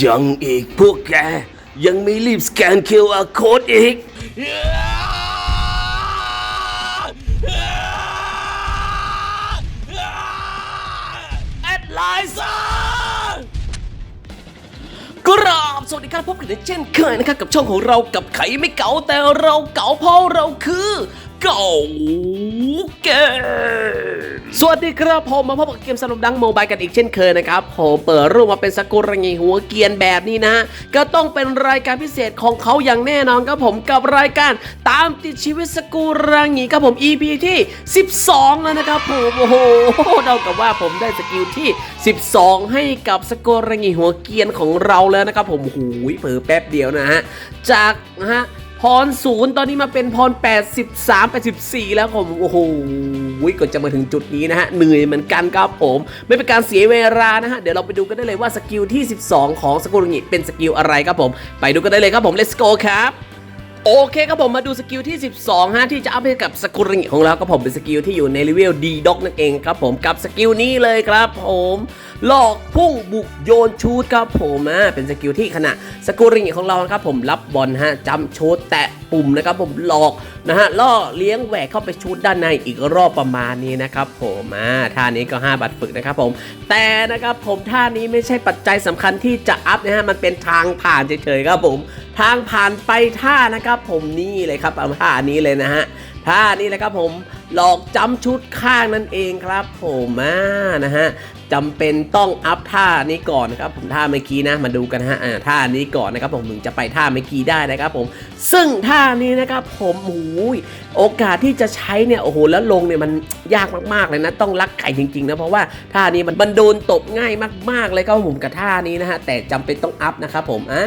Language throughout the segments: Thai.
ยังอีกพวกแก ยังไม่รีบสแกน QR Code อีก แอดไลน์กราบสวัสดีครับพบกันเช่นเคยนะครับกับช่องของเรากับไขไม่เก๋าแต่เราเก๋าเพราะเราคือ เก๋าเก สวัสดีครับผมมาพบกับเกมสนุกดังโมบายกันอีกเช่นเคยนะครับผมเปิดรูปมาเป็นสกุลงีหัวเกียนแบบนี้นะฮะก็ต้องเป็นรายการพิเศษของเขาอย่างแน่นอนครับผมกับรายการตามติดชีวิตสกุลรังีครับผม EP ที่ 12 แล้วนะครับผมโอ้โหเดากับว่าผมได้สกิลที่ 12 ให้กับสกุลรังีหัวเกียนของเราแล้วนะครับผมหูยเผลอแป๊บเดียวนะฮะจากนะฮะ พรศูนย์ตอนนี้มาเป็นพร 83 84 แล้วผมโอ้โหก็จะมาถึงจุดนี้นะฮะเหนื่อยเหมือนกันครับผม ไม่เป็นการเสียเวลานะฮะเดี๋ยวเราไปดูกันได้เลยว่าสกิลที่ 12 ของสกุลงิเป็นสกิลอะไรครับผม ไปดูกันได้เลยครับผม let's go ครับ โอเคครับผมมาดูสกิลที่ 12 ฮะ ที่จะอัพให้กับสกุลงิของเราครับผมเป็นสกิลที่อยู่ในเลเวลดีด็อกนั่นเองครับผมกับสกิลนี้เลยครับผมหลอกพุ่งบุกโยนชูดครับผมอ่าเป็นสกิลที่ขณะสกุลงิของเราครับผมรับบอลฮะจำชูดแตะปุ่มนะครับผมหลอกนะฮะล่อเลี้ยงแหวกเข้าไปชูดด้านในอีกรอบประมาณนี้นะครับผมอ่าท่านี้ก็ 5บัตรฝึกนะครับผม แต่นะครับผมท่านี้ไม่ใช่ปัจจัยสำคัญที่จะอัพนะฮะมันเป็นทางผ่านเฉยๆครับผมทางผ่านไปท่านะครับ ผมนี่เลยครับเอาท่านี้เลยนะฮะท่านี้เลยครับผมหลอกจำชุดข้างนั่นเองครับผมอ่านะฮะ จำเป็นต้องอัพท่านี้ก่อนนะครับผมท่าเมื่อกี้นะมาดูกันฮะอ่าท่านี้ก่อนนะครับผมถึงจะไปท่าเมื่อกี้ได้นะครับผมซึ่งท่านี้นะครับผมโอ้ยโอกาสที่จะใช้เนี่ยโอ้โหแล้วลงเนี่ยมันยากมากๆเลยนะต้องรักไก่จริงๆนะเพราะว่าท่านี้มันมันโดนตบง่ายมากๆเลยครับผมกับท่านี้นะฮะแต่จำเป็นต้องอัพนะครับผมอ่า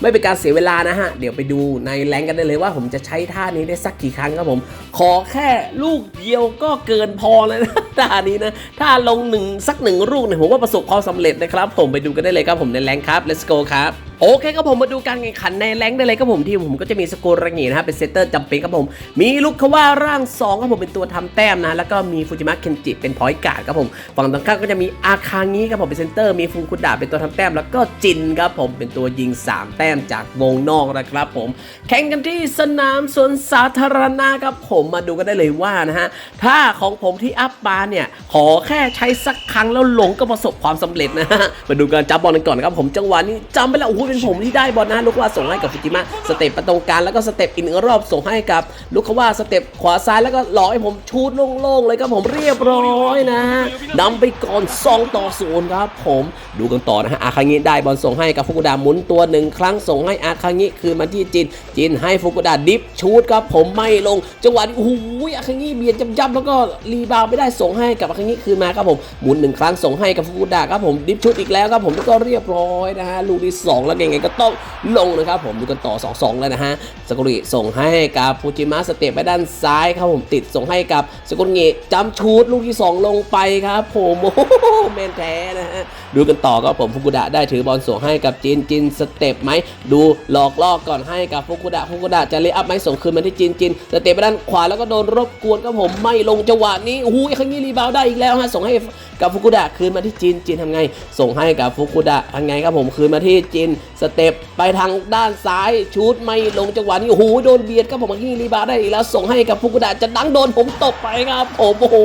ไม่เป็นการเสียเวลานะฮะเดี๋ยวไปดูในแรงกันได้เลยว่าผมจะใช้ท่านี้ได้สักกี่ครั้งครับผม ขอแค่ลูกเดียวก็เกินพอเลยนะท่านี้นะถ้าลงหนึ่งสักหนึ่งลูกเนี่ยผมว่าประสบความสำเร็จนะครับผมไปดูกันได้เลยครับผมในแรงครับ let's go ครับโอเคครับผมมาดูการแข่งขันในแรงได้เลยครับผมที่ผมก็จะมีสโกรังีนะครับเป็นเซตเตอร์จำเป็นครับผม มีลูกคว่าร่าง2ครับผมเป็นตัวทำแต้มนะ แล้วก็มีฟูจิมะเคนจิเป็นพอยต์การ์ดครับผมฝั่งตรงข้ามก็จะมีอาคางิครับผมเป็นเซนเตอร์มีฟูกุดะเป็นตัวทำแต้ม แล้วก็จินครับผมเป็นตัวยิง 3 แต้มจากวงนอกนะครับผม แข่งกันที่สนามสวนสาธารณะครับผมมาดูกันได้เลยว่านะฮะถ้าของผมที่อัพมาเนี่ยขอแค่ใช้สักครั้งแล้วหลงก็ประสบความสำเร็จนะฮะมาดูการจับบอลกันก่อนครับผมจังหวะนี้จำไปแล้วโอ้เป็นผมที่ได้บอลนะลูกว่าส่งให้กับฟูจิมะสเต็ปประตรงการแล้วก็สเต็ปอีกหนึ่งรอบส่งให้กับลูกว่าสเต็ปขวาซ้ายแล้วก็หลอกให้ผมชูดโล่งๆเลยครับผมเรียบร้อยนะฮะนำไปก่อน2ต่อ0ครับผมดูกันต่อนะฮะอาคางิได้บอลส่งให้กับฟุกุดะหมุนตัวหนึ่งครั้งส่งให้อาคางิคืนมาที่จินจินให้ฟุกุดะดิฟชูดครับผมไม่ลงจังหวะนี้โอ้โหอาคางิเบียดจับๆแล้วก็รีบาวไม่ได้ส่งให้กับอาคางิคืนมาครับผมหมุนหนึ่งครั้งส่งให้กับฟุกุดะครับผมดิฟชูดอีกแล้วครับผมแล้วก็เรียบร้อยนะฮะลูกที่สองแล้วยังไงก็ต้องลงนะครับผมดูกันต่อ 2-2 แล้วนะฮะสกุริส่งให้กับฟูจิมะสเตปไปด้านซ้ายครับผมติดส่งให้กับสกุริจำชูดลูกที่ 2 ลงไปครับผมโอ้แมนแท้นะฮะดูกันต่อครับผมฟุกุดะได้ถือบอลส่งให้กับจินจินสเตปไหมดูหลอกล่อก่อนให้กับฟุกุดะฟุกุดะจะเลย์อัพไหมส่งคืนมาที่จินจินสเตปไปด้านขวาแล้วก็โดนรบกวนครับผมไม่ลงจังหวะนี้โอ้โหครั้งนี้รีบาวได้อีกแล้วฮะส่งให้กับฟุกุดะคืนมาที่จินจินทำไง ส่งให้กับฟุกุดะทำไงครับผมคืนมาที่จินสเต็ปไปทางด้านซ้ายชูดไม่ลงจังหวะนี้โอ้โหโดนเบียดครับผมครั้งนี้รีบาได้อีกแล้วส่งให้กับฟุกุดะจะดังโดนผมตบไปครับผมโอ้โห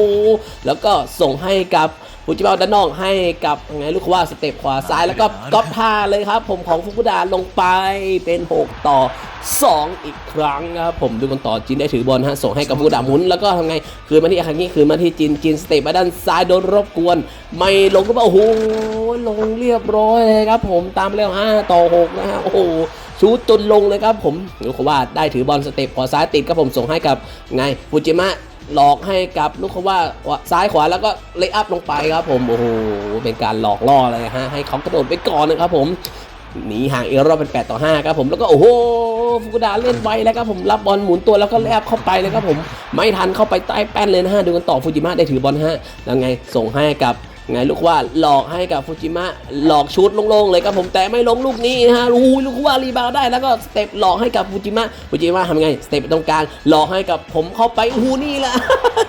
แล้วก็ส่งให้กับ ฟูจิบะด้านนอกให้กับยังไงลูกว่าสเต็ปขวาซ้ายแล้วก็ก๊อปท่าเลยครับ ผมของฟุกุดะลงไปเป็น 6 ต่อ 2 อีกครั้งครับผมดูกันต่อจินได้ถือบอลฮะส่งให้กับฟุกุดะหมุนแล้วก็ทำไงคืนมาที่อาคางิคืนมาที่จินจินสเต็ปมาด้านซ้ายโดนรบกวน ไม่ลงก็ว่าโอ้โหลงเรียบร้อยเลยครับผมตามไปแล้ว5ต่อ6นะฮะโอ้โหชูดจนลงเลยครับผมรู้ว่าได้ถือบอลสเต็ปขวาซ้ายติดครับผมส่งให้กับไงฟูจิมะ หลอกให้กับลูกเขาว่าซ้ายขวาแล้วก็เลย์อัพลงไปครับผมโอ้โหเป็นการหลอกล่อเลยฮะให้เขากระโดดไปก่อนนะครับผมหนีห่างเอรอบเป็น 8 ต่อ 5 ครับผมแล้วก็โอ้โหฟุกุดาเล่นไวแล้วครับผมรับบอลหมุนตัวแล้วก็แลบเข้าไปเลยครับผมไม่ทันเข้าไปใต้แป้นเลยนะฮะดูกันต่อฟูจิมะได้ถือบอลฮะแล้วไงส่งให้กับ ไงลูกว่าหลอกให้กับฟูจิมะหลอกชุดลงๆเลยครับผมแต่ไม่ลงลูกนี้นะฮะอู้ลูกว่ารีบาวได้แล้วก็สเต็ปหลอกให้กับฟูจิมะฟูจิมะทำไงสเต็ปตรงกลางหลอกให้กับผมเข้าไปอู้นี่แหละ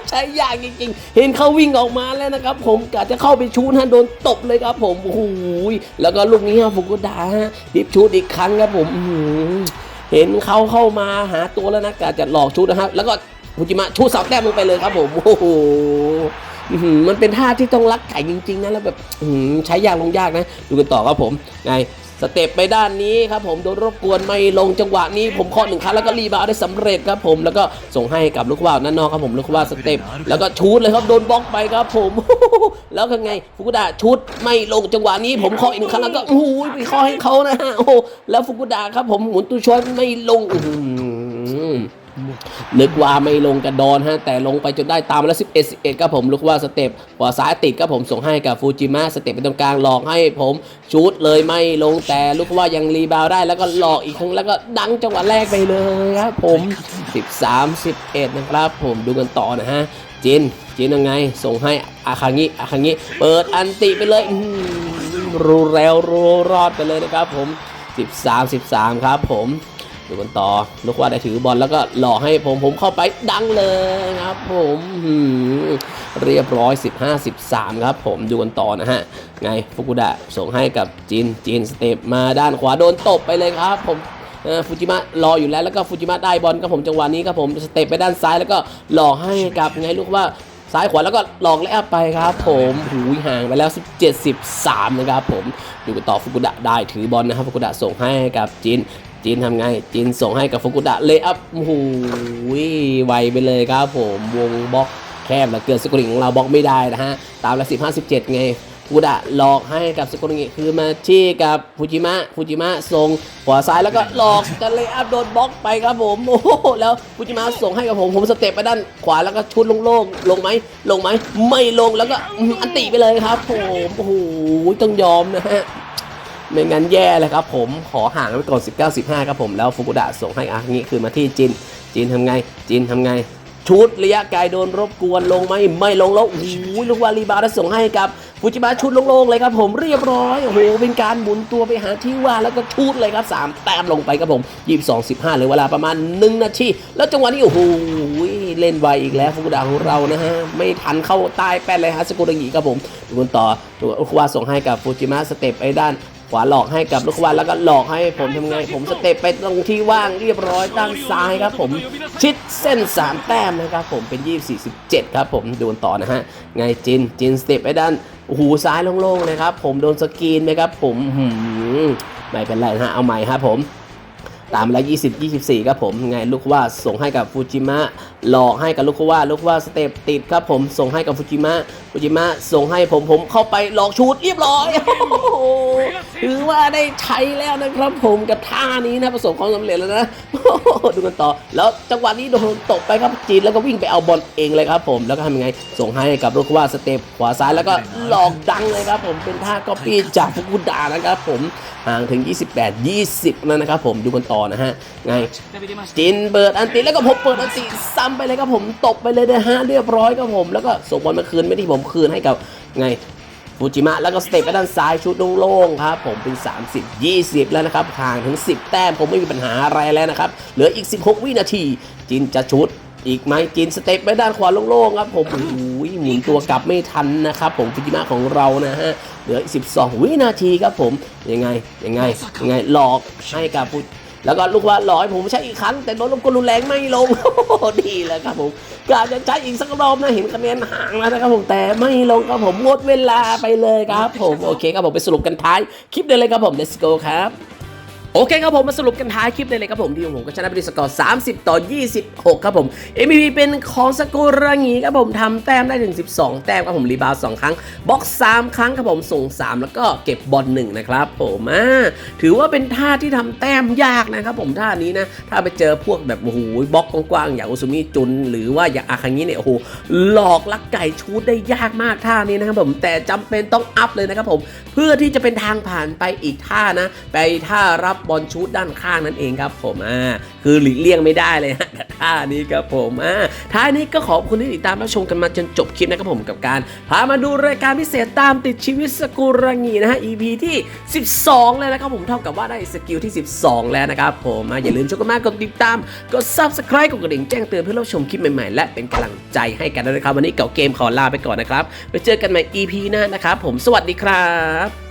ใช้ยากจริงๆ เห็นเขาวิ่งออกมาแล้วนะครับ ผมกะจะเข้าไปชูนะโดนตบเลยครับผมโอ้โหแล้วก็ลูกนี้ฮะฟุกุดาฮะดิบชูดอีกครั้งครับผมเห็นเขาเข้ามาหาตัวแล้วนะกะจะหลอกชุดนะครับ แล้วก็ฟูจิมะชูเสาแต้มลงไปเลยครับผมโอ้โห มันเป็นท่าที่ต้องรักไก่จริงๆนะแล้วแบบใช้ยากลงยากนะ ดูกันต่อครับผมไงสเต็ปไปด้านนี้ครับผมโดนรบกวนไม่ลงจังหวะนี้ผมเคาะหนึ่งครั้งแล้วก็รีบาวได้สำเร็จครับผมแล้วก็ส่งให้กับลูกว่าวนั่นนอกครับผมลูกว่าวสเต็ปแล้วก็ชูดเลยครับโดนบล็อกไปครับผมแล้วก็ไงฟุกุดะชุดไม่ลงจังหวะนี้ ผมเคาะอีกหนึ่งครั้งแล้วก็โอ้โหไปเคาะให้เขานะฮะโอ้แล้วฟุกุดะครับผมหมุนตัวช่วยไม่ลงอื นึกว่าไม่ลงกระดอนฮะแต่ลงไปจนได้ตามมาแล้ว11 11ครับผมลูกว่าสเต็ปขวาซ้ายติดครับผมส่งให้กับฟูจิมะสเต็ปไปตรงกลางหลอกให้ผมชูดเลยไม่ลงแต่ลูกว่ายังรีบาวได้แล้วก็หลอกอีกครั้งแล้วก็ดังจังหวะแรกไปเลยครับผม 13 11 นะครับ ผมดูกันต่อนะฮะจินจินยังไง ส่งให้อาคางิอาคางิเปิดอันติไปเลยอื้อหือรูแล้วรูรอดไปเลยนะครับผม 13 13 ครับผม ดูกันต่อลูกว่าได้ถือบอลแล้วก็หลอกให้ผมผมเข้าไปดังเลยครับ ผมเรียบร้อย 15 13 ครับ ผมดูกันต่อนะฮะ ไงฟุกุดะส่งให้กับจินจินสเตปมาด้านขวาโดนตบไปเลยครับ ผมฟูจิมะรออยู่แล้วแล้วก็ฟูจิมะได้บอลครับผมจังหวะนี้ครับผมสเตปไปด้านซ้ายแล้วก็หลอกให้กับไงลูกว่าซ้ายขวาแล้วก็หลอกแล้วไปครับ ผมหูห่างไปแล้ว 17 13 นะครับผม ดูกันต่อฟุกุดะได้ถือบอลนะครับฟุกุดะส่งให้กับจิน จีนทำไง จีนส่งให้กับฟุกุดะเลยอัพโอ้โหไวไปเลยครับผมวงบล็อกแคบเหลือเกินสกุลิงของเราบล็อกไม่ได้นะฮะ ตามละ15 17ไงฟุกุดะหลอกให้กับสกุลิงคือมาที่กับฟูจิมะฟูจิมะส่งขวาซ้ายแล้วก็หลอกกันเลยอัพโดนบล็อกไปครับผมโอ้โหแล้วฟูจิมะส่งให้กับผมผมสเต็ปไปด้านขวาแล้วก็ชุดลงโล่งลงไหมลงไหมไม่ลงแล้วก็อันติไปเลยครับผมโอ้โหต้องยอมนะฮะ ไม่งั้นแย่เลยครับผมขอห่างไปก่อน 19 15 ครับผมแล้วฟุกุดะส่งให้อางี้คือมาที่จิน จินทำไง จินทำไงชุดระยะไกลโดนรบกวนลงไหมไม่ลงแล้วโอ้โหลูกวาลีบาร์ส่งให้กับฟูจิบะชุดโล่งๆเลยครับผมเรียบร้อยโอ้โหเป็นการหมุนตัวไปหาที่ว่าแล้วก็ชุดเลยครับสามแต้มลงไปครับผม22 15เลยเวลาประมาณ 1 นาทีแล้วจังหวะนี้โอ้โหเล่นไวอีกแล้วฟุกุดะของเรานะฮะไม่ทันเข้าใต้แป้นเลยฮะสกุลงิครับผมดูกันต่อดูลูกว่าส่งให้กับฟูจิมะสเต็ปไอ้ด้าน ขวาหลอกให้กับลูกวานแล้วก็หลอกให้ผมทำไง ผมสเตปไปตรงที่ว่างเรียบร้อยตั้งซ้ายครับ ผมชิดเส้น 3 แต้มนะครับผมเป็น 24 17 ครับ ผมดูกันต่อนะฮะไงจินจินสเตปไปด้านหูซ้ายโล่งๆเลยครับ ผมโดนสกรีนไหมครับ ผมหืมไม่เป็นไรนะฮะเอาใหม่ครับผม ตามแล้ว20 24ครับผมไงลูกว่าส่งให้กับฟูจิมะหลอกให้กับลูกว่าลูกว่าสเต็ปติดครับผมส่งให้กับฟูจิมะฟูจิมะส่งให้ผมผมเข้าไปหลอกชูดเรียบร้อยถือว่าได้ใช้แล้วนะครับผมกับท่านี้นะประสบความสำเร็จแล้วนะดูกันต่อ แล้วจังหวะนี้โดนตกไปครับจีนแล้วก็วิ่งไปเอาบอลเองเลยครับผมแล้วก็ทำยังไง ส่งให้กับลูกว่าสเต็ปขวาซ้ายแล้วก็หลอกดังเลยครับผมเป็นท่าก๊อปปี้จากฟุกุดานะครับผม ห่างถึง 28 20 แล้วนะครับผมดูกันต่อนะฮะไงจินเปิดอันติแล้วก็ผมเปิดอันติซ้ำไปเลยครับผมตบไปเลยนะฮะเรียบร้อยครับผม แล้วก็ส่งบอลมาคืนไม่ที่ผมคืนให้กับไงฟูจิมะแล้วก็สเต็ปไปด้านซ้ายชุดโล่งๆครับผมเป็น 30 20 แล้วนะครับห่างถึง 10 แต้มผมไม่มีปัญหาอะไรแล้วนะครับเหลืออีก 16 วินาที จินจะชุดอีกไหมจินสเต็ปไปด้านขวาโล่งๆครับผมโอ้โหหมุนตัวกลับไม่ทันนะครับผมฟูจิมะของเรานะฮะ เหลือ 12 วินาทีครับผมยังไงยังไงยังไงหลอกให้กับฟูแล้วก็ลูกว่าหลอยผมใช้อีกครั้ง แต่โดนลมกลรุนแรงไม่ลงดีแล้วครับผมกาจะใช้อีกสักรอบนะเห็นคะแนนห่างแล้วนะครับผมแต่ไม่ลงครับผมหมดเวลาไปเลยครับผมโอเคครับผมไปสรุปกันท้ายคลิปเดียเลยครับผม let's go ครับ โอเคครับผมมาสรุปกันท้ายคลิปเลยเลยครับผมทีมผมก็ชนะไปด้วยสกอร์ 30 ต่อ 26 ครับผม MVP เป็นของสกุระงีครับผมทำแต้มได้ถึง 12 แต้มครับผมรีบาว2ครั้งบล็อก 3 ครั้งครับผมส่ง 3 แล้วก็เก็บบอลหนึ่งนะครับผมอ่าถือว่าเป็นท่าที่ทำแต้มยากนะครับผมท่านี้นะ ถ้าไปเจอพวกแบบโอ้โหบล็อกกว้างๆอย่างอุซุมิจุน หรือว่าอย่างอาคังิเนี่ยโอ้โหหลอกลักไก่ชูดได้ยากมากท่านี้นะครับผมแต่จำเป็นต้องอัพเลยนะครับผมเพื่อที่จะเป็นทางผ่านไปอีกท่านะ ไปท่ารับบอลชูดด้านข้างนั่นเองครับผมอ่าคือหลีกเลี่ยงไม่ได้เลยฮะกับท่านี้ครับผมอ่าท้ายนี้ก็ขอบคุณที่ติดตามรับชมกันมาจนจบคลิปนะครับผมกับการพามาดูรายการพิเศษตามติดชีวิตสกุรังีนะฮะ EP ที่ 12แล้วนะครับผมเท่ากับว่าได้สกิลที่ 12 แล้วนะครับผมอ่าอย่าลืมชมกันมากกดติดตามกด subscribe กดกระดิ่งแจ้งเตือนเพื่อรับชมคลิปใหม่ๆ และเป็นกำลังใจให้กันด้วยนะครับ วันนี้เก่าเกมขอลาไปก่อนนะครับไปเจอกันใหม่ EP หน้านะครับผมสวัสดีครับ